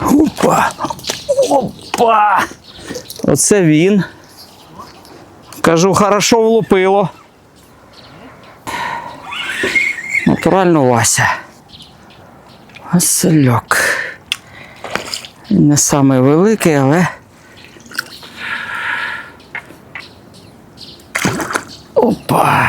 Опа! Опа! Оце він. Кажу, хорошо влупило. Натурально Вася. Васильок. Він не самий великий, але. Опа!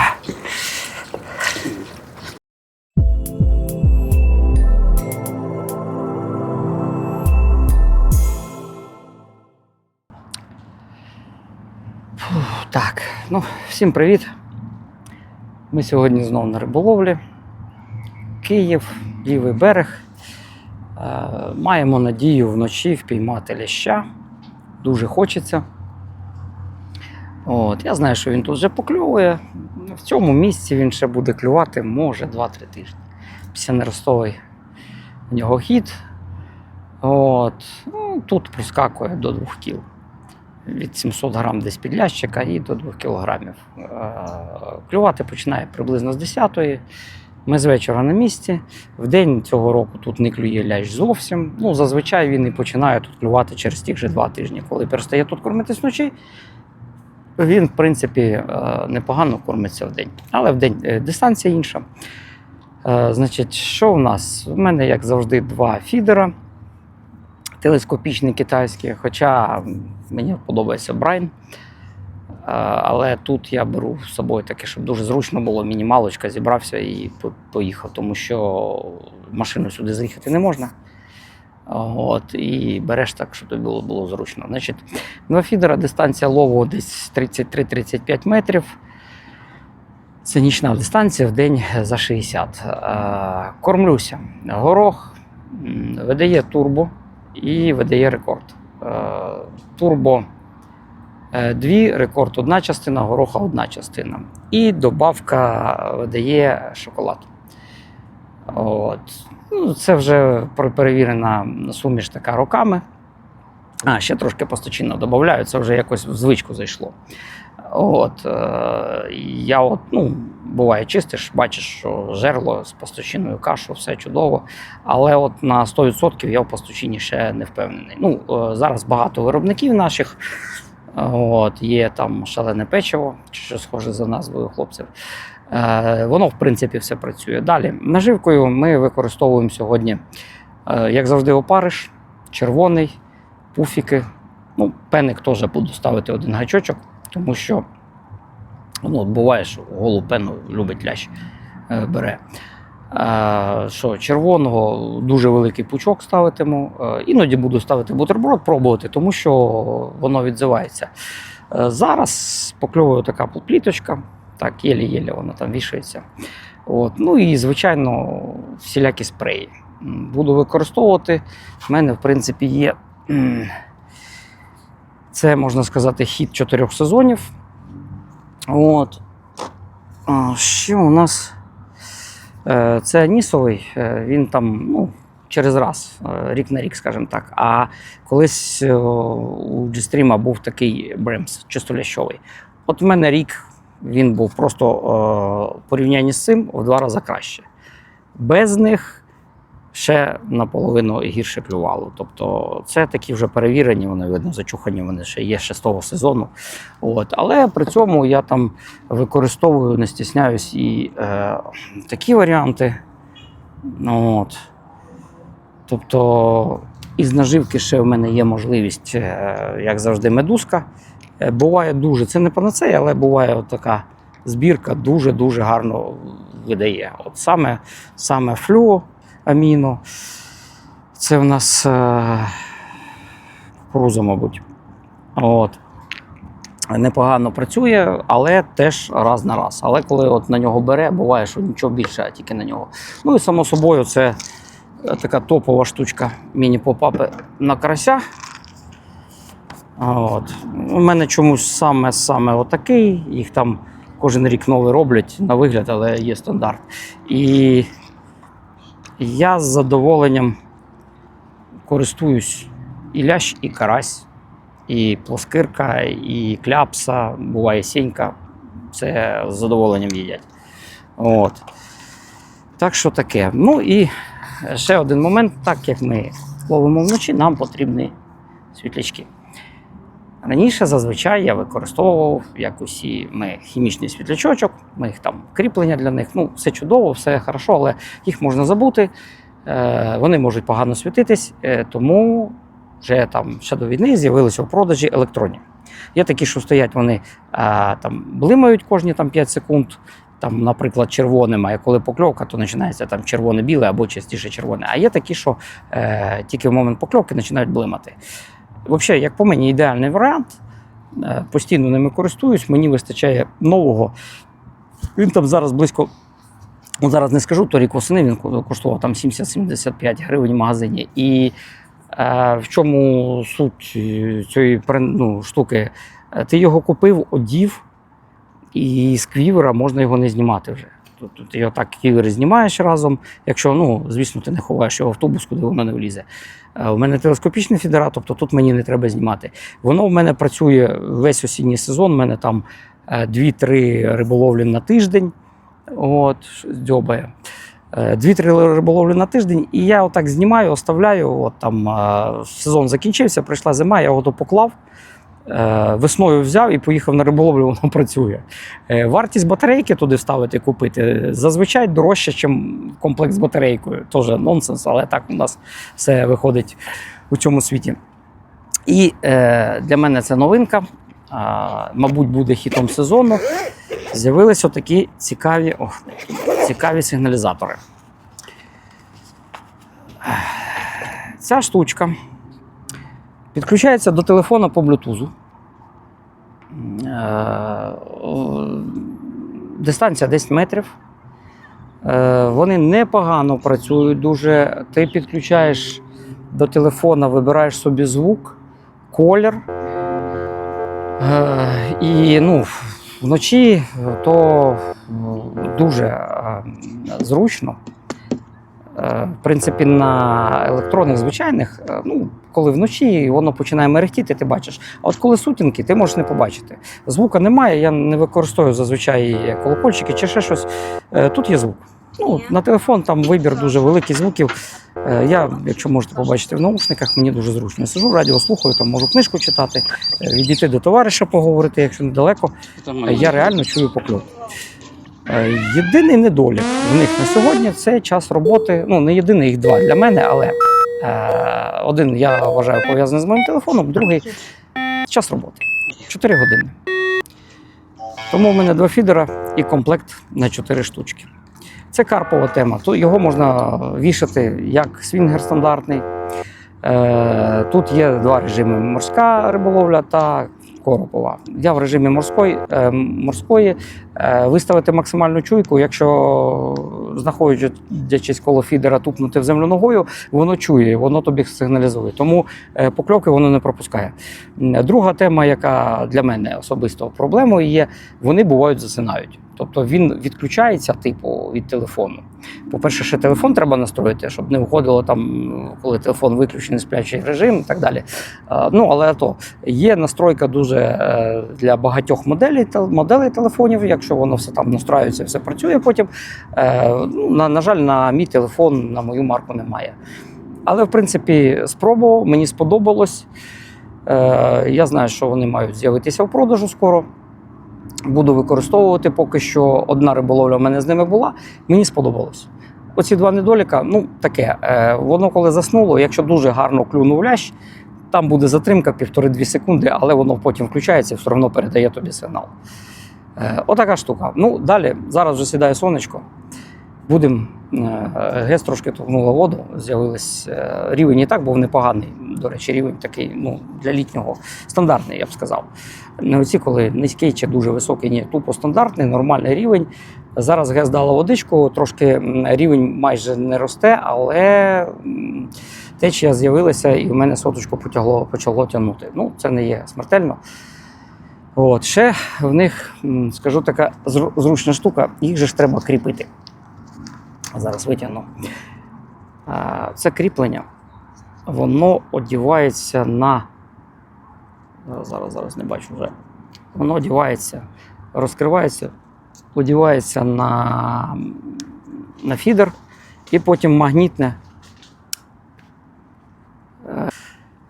Всім привіт. Ми сьогодні знову на риболовлі. Київ, лівий берег. Е, Маємо надію вночі впіймати ляща. Дуже хочеться. От, я знаю, що він тут вже покльовує. В цьому місці він ще буде клювати, може, 2-3 тижні. Після неростовий у нього хід. От, ну, тут проскакує до 2 кіл. Від 700 грам десь під лящика і до 2 кілограмів. Е, Клювати починає приблизно з 10-ї. Ми з вечора на місці. В день цього року тут не клює лящ зовсім. Ну, зазвичай він і починає тут клювати через ті же два тижні, коли перестає тут кормитись вночі. Він, в принципі, е, непогано кормиться в день. Але в день е, дистанція інша. Значить, що в нас? У мене, як завжди, два фідера. Телескопічні китайські, хоча мені подобається Брайн. Е, Але тут я беру з собою таке, щоб дуже зручно було, мінімалочка, зібрався і поїхав, тому що машину сюди заїхати не можна. От, і береш так, щоб тобі було, було зручно. Значить, два фідера, дистанція лову десь 33-35 метрів. Це нічна дистанція в день за 60. Е, Кормлюся. Горох видає турбо і видає рекорд. Е, Турбо е, дві, рекорд одна частина, гороха одна частина. І добавка видає шоколад. От. Ну, це вже перевірена суміш така роками. А, ще трошки постачинно додаю, це вже якось в звичку зайшло. От, е, я от, ну, буває чистиш, бачиш, що жерло з пасточиною кашу, все чудово. Але от на 100% я в пасточині ще не впевнений. Ну, е, зараз багато виробників наших. От, є там шалене печиво, що схоже за назвою хлопців. Е, воно, в принципі, все працює. Далі, наживкою ми використовуємо сьогодні, е, як завжди, опариш, червоний, пуфіки. Ну, пеник теж буду ставити один гачочок, тому що ну, буває, що голу пену любить лящ е, бере. Що червоного дуже великий пучок ставитиму. Е, іноді буду ставити бутерброд, пробувати, тому що воно відзивається. Е, зараз покльовую така пліточка, так, єлі-єлі вона там вішається. От. Ну і, звичайно, всілякі спреї. Буду використовувати. У мене, в принципі, є. Це, можна сказати, хід чотирьох сезонів. От. Ще у нас е, це Анісовий, е, він там ну, через раз, е, рік на рік, скажімо так. А колись у G-Stream був такий Бремс чистолящовий. От в мене рік він був просто в порівнянні з цим в два рази краще. Без них ще наполовину гірше клювало. Тобто це такі вже перевірені, вони видно, зачухані, вони ще є ще з того сезону. От. Але при цьому я там використовую, не стісняюсь, і е, такі варіанти. От. Тобто, із наживки ще в мене є можливість, е, як завжди, медузка. Е, Буває дуже, це не панацея, але буває така збірка дуже-дуже гарно видає. От саме, саме флюо аміно. Це в нас е, кукуруза, мабуть. От. Непогано працює, але теж раз на раз. Але коли от на нього бере, буває, що нічого більше, а тільки на нього. Ну і само собою, це е, така топова штучка міні-попапи на карася. От. У мене чомусь саме саме отакий. Їх там кожен рік новий роблять на вигляд, але є стандарт. І я з задоволенням користуюсь і лящ, і карась, і плоскирка, і кляпса, буває сінька. Це з задоволенням їдять. От. Так що таке. Ну і ще один момент, так як ми ловимо вночі, нам потрібні світлячки. Раніше зазвичай я використовував як усі ми хімічний світлячочок, ми їх там кріплення для них. Ну, все чудово, все хорошо, але їх можна забути. Е, вони можуть погано світитись, е, тому вже там ще до війни з'явилися у продажі електронні. Є такі, що стоять, вони там блимають кожні там 5 секунд. Там, наприклад, червоним, а коли покльовка, то починається там червоне-біле або частіше червоне. А є такі, що е, тільки в момент покльовки починають блимати. Взагалі, як по мені, ідеальний варіант. Е, Постійно ними користуюсь, мені вистачає нового. Він там зараз близько. Ну, зараз не скажу, то рік восени він коштував там 70-75 гривень в магазині. І е, в чому суть е, цієї ну, штуки? Е, Ти його купив, одів, і з квівера можна його не знімати вже. Тобто ти його так квівер знімаєш разом, якщо, ну, звісно, ти не ховаєш його в тубус, куди воно не влізе. Е, У мене телескопічний фідера, тобто тут мені не треба знімати. Воно в мене працює весь осінній сезон. У мене там е, 2-3 риболовлі на тиждень. От, дзьобає. Е, Дві-три риболовлі на тиждень, і я отак знімаю, оставляю. От там е, сезон закінчився, прийшла зима, я його поклав. Е, Весною взяв і поїхав на риболовлю, воно працює. Е, Вартість батарейки туди вставити купити зазвичай дорожче, ніж комплект з батарейкою. Тоже нонсенс, але так у нас все виходить у цьому світі. І е, для мене це новинка. А, мабуть, буде хітом сезону. З'явилися такі цікаві, цікаві сигналізатори. Ця штучка підключається до телефона по блютузу. Е, Дистанція 10 метрів. Е, Вони непогано працюють дуже. Ти підключаєш до телефона, вибираєш собі звук, колір. Е, І ну, вночі то дуже зручно. Е, В принципі, на електронних звичайних, е, ну, коли вночі воно починає мерехтіти, ти бачиш. А от коли сутінки, ти можеш не побачити. Звука немає, я не використовую зазвичай колокольчики чи ще щось. Е, Тут є звук. Ну, на телефон там вибір дуже великий звуків. Е, Я, якщо можете побачити в наушниках, мені дуже зручно. Я сижу, радіо слухаю, там можу книжку читати, е, відійти до товариша поговорити, якщо недалеко. Е, Я реально чую покльовку. Е, Єдиний недолік в них на сьогодні це час роботи. Ну, не єдиний, їх два для мене, але е, один я вважаю пов'язаний з моїм телефоном, другий час роботи. 4 години. Тому в мене два фідера і комплект на 4 штучки. Це карпова тема. Тут його можна вішати як свінгер стандартний. Е, тут є два режими: морська риболовля та коропова. Я в режимі морської, е, морської е, виставити максимальну чуйку. Якщо знаходячись коло фідера, тупнути в землю ногою, воно чує, воно тобі сигналізує. Тому е, покльовки воно не пропускає. Друга тема, яка для мене особисто проблемою є, вони бувають засинають. Тобто він відключається, типу, від телефону. По-перше, ще телефон треба настроїти, щоб не виходило там, коли телефон виключений сплячий режим і так далі. Е, Ну, але то є настройка дуже е, для багатьох моделей, моделей телефонів. Якщо воно все там настраюється, все працює потім. Е, ну, На, на жаль, на мій телефон, на мою марку немає. Але, в принципі, спробував, мені сподобалось. Я знаю, що вони мають з'явитися в продажу скоро. Буду використовувати поки що одна риболовля в мене з ними була. Мені сподобалось. Оці два недоліка, ну таке. Е, воно коли заснуло, якщо дуже гарно клюнув лящ, там буде затримка півтори-дві секунди, але воно потім включається і все одно передає тобі сигнал. Е, отака штука. Ну, далі, зараз вже сідає сонечко. Будемо. Гес трошки товнула воду, з'явились е, рівень і так був непоганий. До речі, рівень такий ну, для літнього стандартний, я б сказав. Не оці, коли низький чи дуже високий, ні, тупо стандартний, нормальний рівень. Зараз ГЕС дала водичку, трошки рівень майже не росте, але течія з'явилася і в мене соточку потягло, почало тягнути. Ну, це не є смертельно. От, ще в них, скажу така зручна штука, їх же ж треба кріпити. Зараз витягну. Це кріплення. Воно одівається на. Зараз, зараз, не бачу вже. Воно одівається, розкривається, одівається на, на фідер і потім магнітне.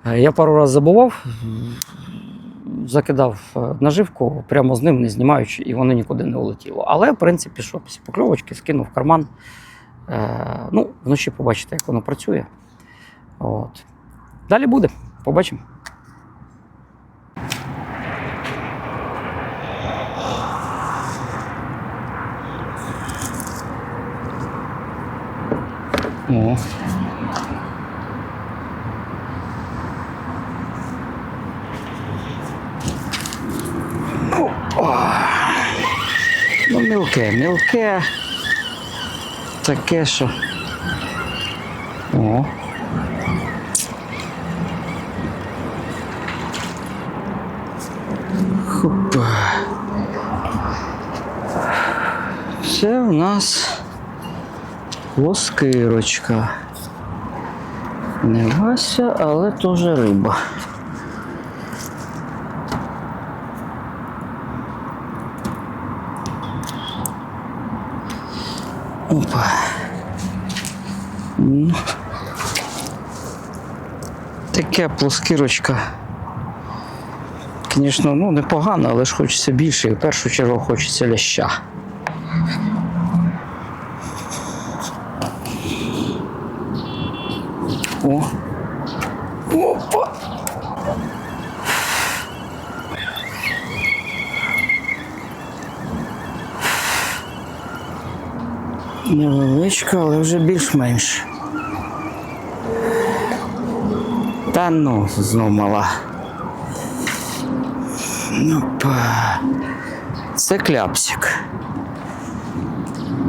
Е, Я пару разів забував, закидав е, наживку прямо з ним, не знімаючи, і воно нікуди не улетіло. Але, в принципі, що після покльовочки скинув карман. Е, ну, вночі побачите, як воно працює. От. Далі буде. Побачимо. О. Ну, ну, мілке, мілке. Таке, що. О. Хопа. Це в нас лоскирочка. Не Вася, але теж риба. Опа. Ну. Таке плоскирочка. Звісно, ну непогано, але ж хочеться більше. І в першу чергу хочеться ляща. О. Невеличка, але вже більш-менш. Та ну, знов мала. Опа. Це кляпсик.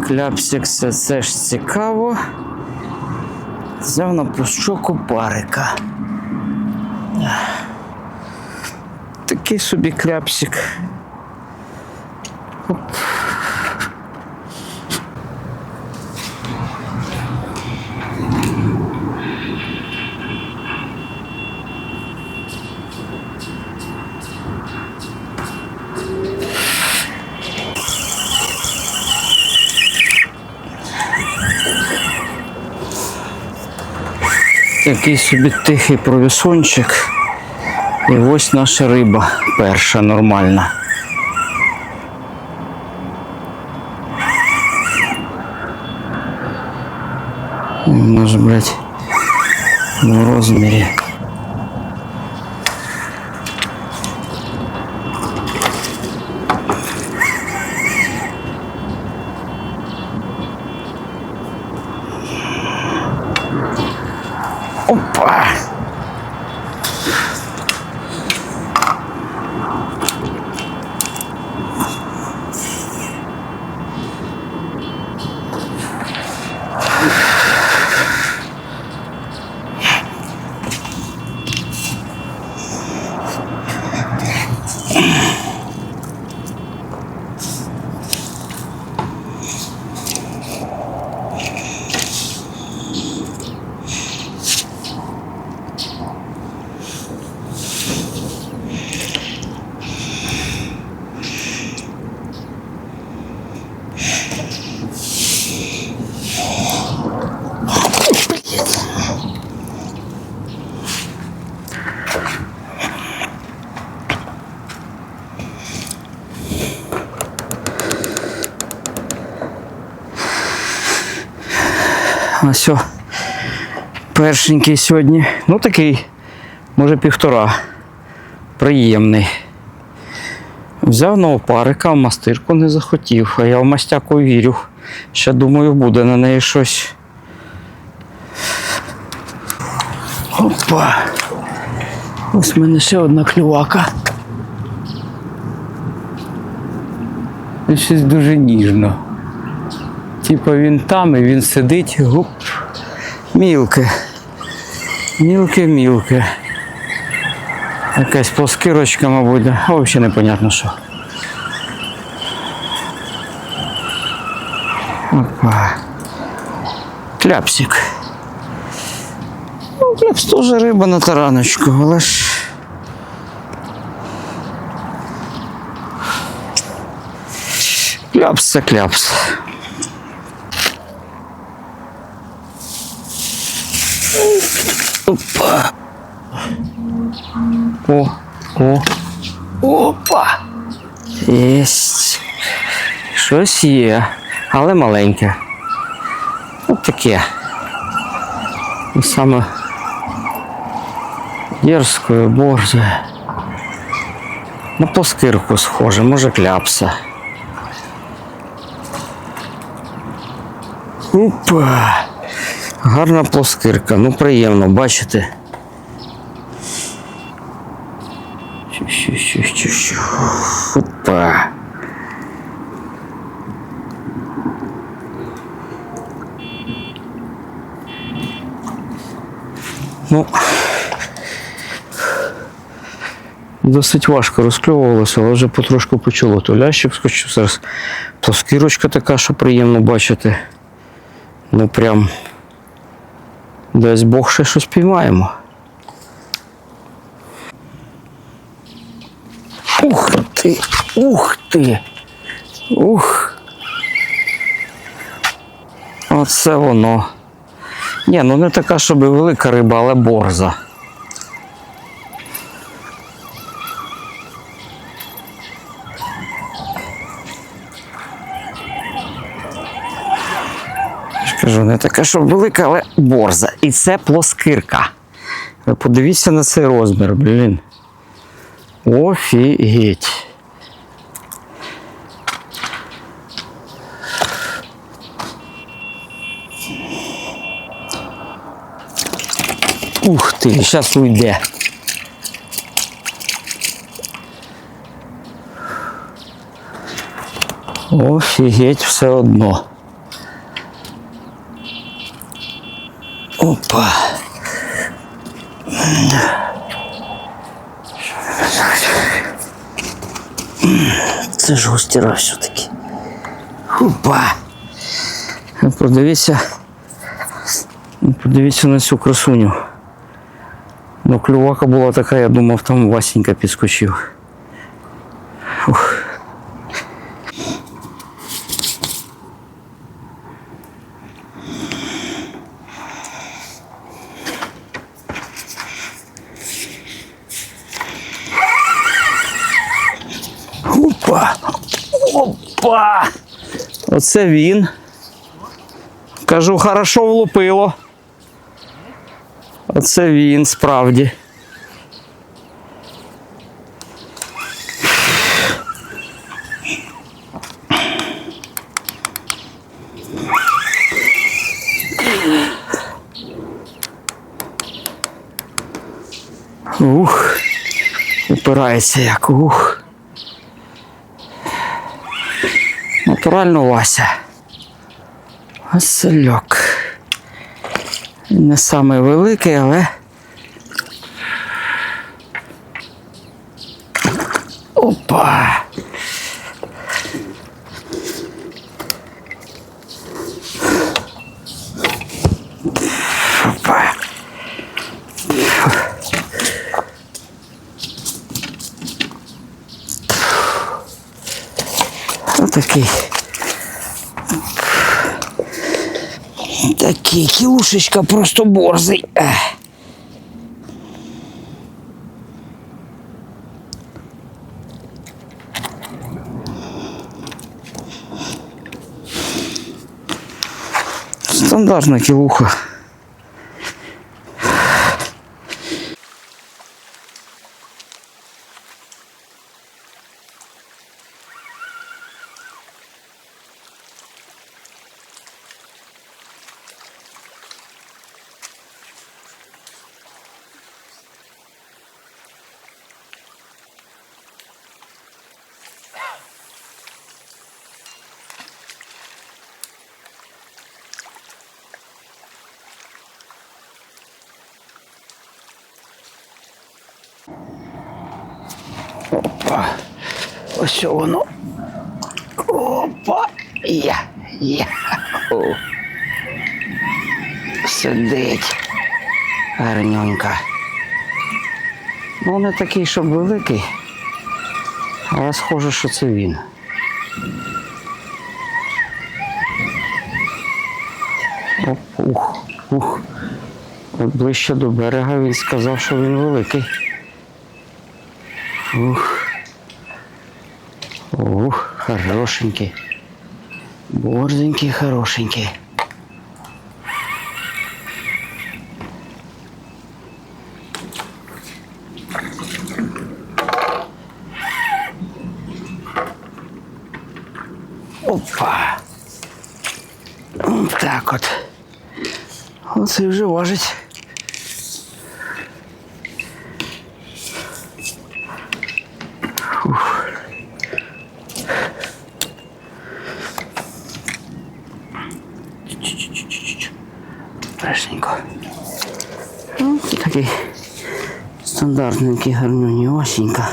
Кляпсик це, це ж цікаво. Взяв на прощоку парика. Такий собі кляпсик. Оп. Такий собі тихий провісончик. І ось наша риба перша нормальна. У нас, блядь, в розмірі. Ось о, першенький сьогодні. Ну такий, може півтора. Приємний. Взяв на опарика, в мастирку не захотів, а я в мастяку вірю. Ще думаю, буде на неї щось. Опа. Ось в мене ще одна клювака. Щось дуже ніжно. Типа він там і він сидить, гуп. Мілке. Мілке, мілке. Якась плоскирочка, мабуть, да. а взагалі непонятно що. Опа. Кляпсик. Ну, кляпс теж риба на тараночку, але ж. Кляпс це кляпс. Опа. О, о. Опа! Єсть. Щось є, але маленьке. От таке. Ну, Саме дерзкою борзою. На плоскирку схоже, може кляпса. Опа! Гарна плоскирка, ну приємно, бачите. Опа. Ну, досить важко розкльовувалося, але вже потрошку почало. То лящик скочив зараз. Плоскирочка така, що приємно бачити. Ну прям. Дасть Бог ще щось піймаємо. Ух ти! Ух ти! Ух! Оце воно. Ні, ну не така, щоб велика риба, але борза. Кажу, не така, щоб велика, але борза. І це плоскирка. Ви подивіться на цей розмір, блін. Офігеть. Ух ти, зараз уйде. Офігеть все одно. Опа. Це ж густіра все-таки. Опа. Подивіться. Подивіться на цю красуню. Ну, клювака була така, я думав, там Васенька підскочив. Ух. Опа! Опа! Оце він. Кажу, хорошо влупило. Оце він справді. Ух, упирається як ух. Натурально Вася. Васильок. Не самий великий, але. Опа! Опа! Отакий. Такий кілушечка просто борзий. Ех. Стандартна кілуха. Опа. Ось воно. Опа. Я. Я. О. Сидить. Гарненько. Ну, не такий, щоб великий. Але схоже, що це він. Оп, ух, ух. Ближче до берега він сказав, що він великий. Ух. Ух, хорошенький. Борзенький, хорошенький. Опа. Ось так от. Оце вже важить. гарненькі, гарнюні, осінька.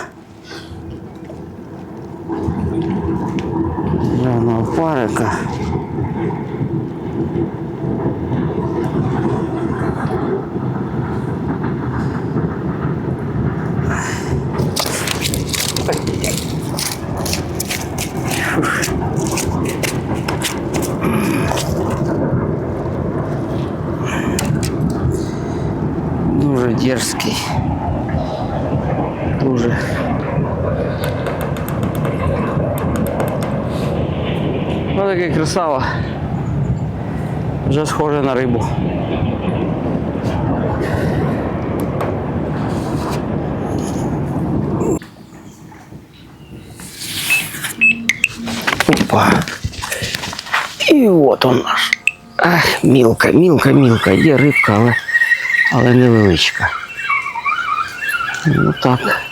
Рано опарика. Дуже дерзкий. Ну такий красава. Вже схоже на рибу. Опа. І от он наш. Ах, мілка, мілка, мілка. Є рибка, але, але невеличка. Ну так.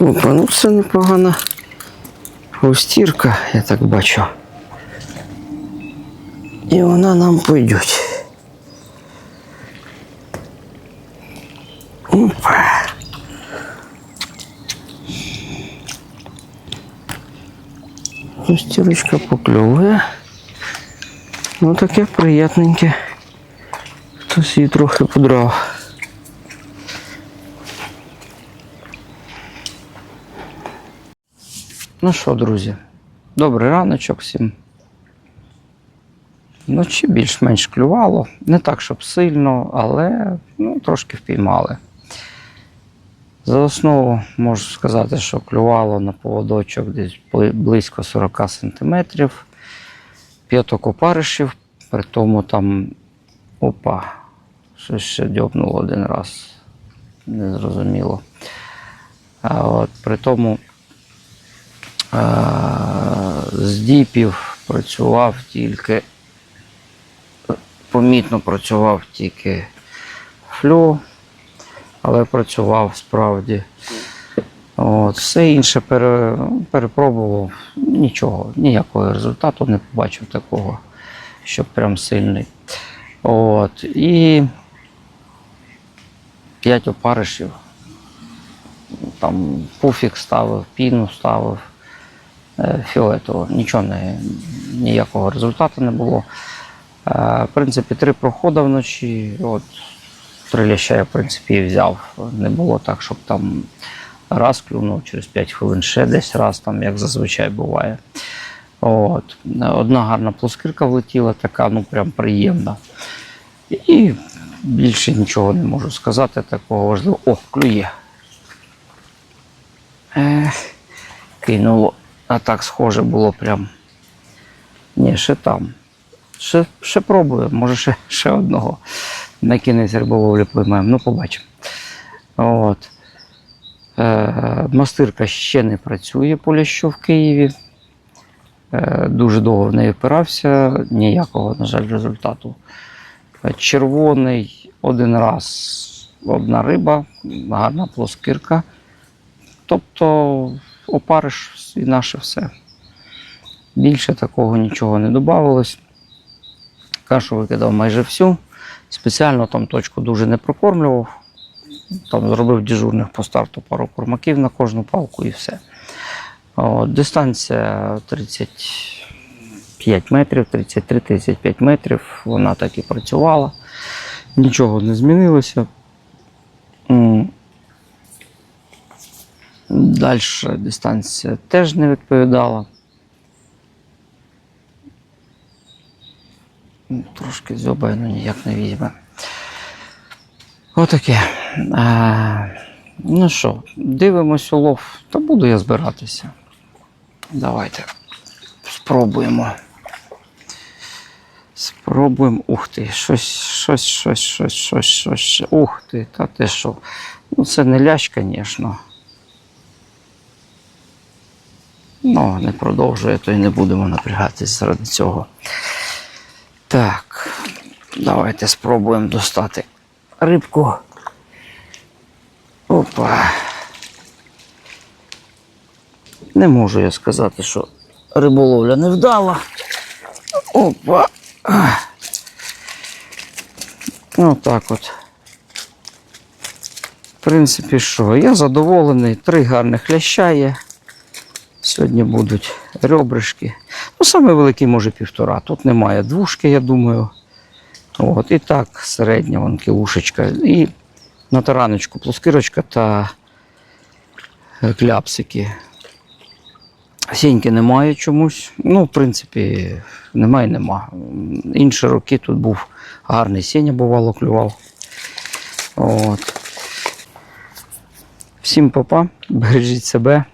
Опа, ну це непогана густірка, я так бачу. І вона нам пойдеть. Опа. Густірочка покльовує. Ну таке приятненьке. Хтось її трохи подрав. Ну що, друзі, добрий раночок всім. Вночі більш-менш клювало. Не так, щоб сильно, але ну, трошки впіймали. За основу можу сказати, що клювало на поводочок десь близько 40 см. П'яток опаришів, при тому там опа, щось ще дьобнуло один раз. Незрозуміло. А от при тому з діпів працював тільки, помітно працював тільки флю, але працював справді. От, все інше пере, перепробував, нічого, ніякого результату не побачив такого, щоб прям сильний. От, і 5 опаришів. Там пуфік ставив, піну ставив фіолетово. Нічого не, ніякого результату не було. Е, В принципі, три проходи вночі. От, три ляща я, в принципі, взяв. Не було так, щоб там раз клюнув, через 5 хвилин ще десь раз, там, як зазвичай буває. От. Одна гарна плоскирка влетіла, така, ну прям приємна. І більше нічого не можу сказати такого важливого. О, клює. Ех, кинуло. А так схоже було прям. Ні, ще там. Ще, ще пробую, може ще, ще одного. На кінець риболовлі поймаємо. Ну, побачимо. От. Е, мастирка ще не працює поля що в Києві. Е, дуже довго в неї впирався, ніякого, на жаль, результату. Е, Червоний один раз одна риба, гарна плоскирка. Тобто опариш і наше все. Більше такого нічого не додавалось. Кашу викидав майже всю. Спеціально там точку дуже не прокормлював. Там зробив дежурних по старту пару кормаків на кожну палку і все. От, дистанція 35 метрів, 33-35 метрів. Вона так і працювала. Нічого не змінилося. Далі дистанція теж не відповідала. Ну, Трошки дзьобає, ну ніяк не візьме. Отаке. А, ну що, дивимось улов. Та буду я збиратися. Давайте спробуємо. Спробуємо. Ух ти, щось, щось, щось, щось, щось, щось. Ух ти, та ти що. Ну, це не лящ, звісно. Ну, не продовжує, то й не будемо напрягатись заради цього. Так, давайте спробуємо достати рибку. Опа. Не можу я сказати, що риболовля не вдала. Опа. Отак от. В принципі, що? Я задоволений. Три гарних ляща є. Сьогодні будуть ребришки. Ну, саме великий може півтора. Тут немає двушки, я думаю. От, і так, середня вон кілушечка. І на тараночку плоскирочка та е, кляпсики. Сіньки немає чомусь. Ну, в принципі, немає, нема. Інші роки тут був гарний сіня, бувало, клював. От. Всім папа, бережіть себе.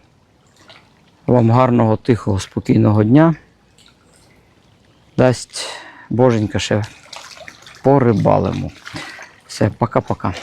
Вам гарного, тихого, спокійного дня. Дасть Боженька ще порибалимо. Все, пока-пока.